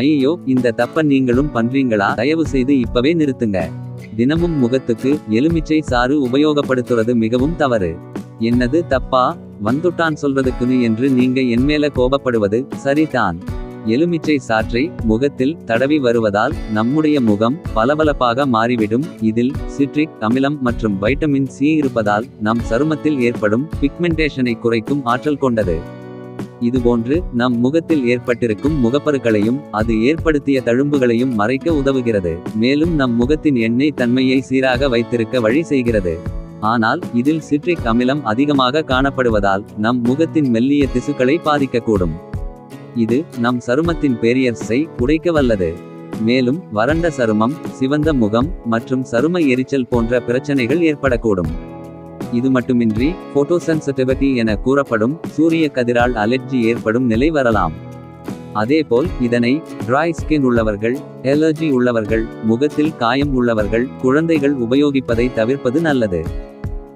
ஐயோ இந்த தப்ப நீங்களும் பண்றீங்களா? தயவு செய்து இப்பவே நிறுத்துங்க. தினமும் முகத்துக்கு எலுமிச்சை சாறு உபயோகப்படுத்துறது மிகவும் தவறு. என்னது தப்பா? வந்துட்டான் சொல்றதுக்குன்னு என்று நீங்க என்மேல கோபப்படுவது சரிதான். எலுமிச்சை சாற்றை முகத்தில் தடவி வருவதால் நம்முடைய முகம் பளபளப்பாக மாறிவிடும். இதில் சிட்ரிக் அமிலம் மற்றும் வைட்டமின் சி இருப்பதால் நம் சருமத்தில் ஏற்படும் பிக்மெண்டேஷனை குறைக்கும் ஆற்றல் கொண்டது. இதுபோன்று நம் முகத்தில் ஏற்பட்டிருக்கும் முகப்பருக்களையும் அது ஏற்படுத்திய தழும்புகளையும் மறைக்க உதவுகிறது. மேலும் நம் முகத்தின் எண்ணெய் தன்மையை சீராக வைத்திருக்க வழி செய்கிறது. ஆனால் இதில் சிட்ரிக் அமிலம் அதிகமாக காணப்படுவதால் நம் முகத்தின் மெல்லிய திசுக்களை பாதிக்கக்கூடும். இது நம் சருமத்தின் பேரியர்ஸை உடைக்க வல்லது மேலும் வறண்ட சருமம் சிவந்த முகம் மற்றும் சரும எரிச்சல் போன்ற பிரச்சனைகள் ஏற்படக்கூடும். இது மட்டுமின்றி போட்டோசென்சிட்டிவிட்டி என கூறப்படும் சூரிய கதிரால் அலர்ஜி ஏற்படும் நிலை வரலாம். அதேபோல் இதனை டிராய் ஸ்கின் உள்ளவர்கள் அலர்ஜி உள்ளவர்கள் முகத்தில் காயம் உள்ளவர்கள் குழந்தைகள் உபயோகிப்பதை தவிர்ப்பது நல்லது.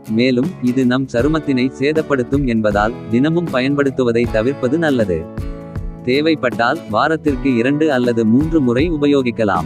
மேலும் இது நம் சருமத்தினை சேதப்படுத்தும் என்பதால் தினமும் பயன்படுத்துவதை தவிர்ப்பது நல்லது. தேவைப்பட்டால் வாரத்திற்கு இரண்டு அல்லது மூன்று முறை உபயோகிக்கலாம்.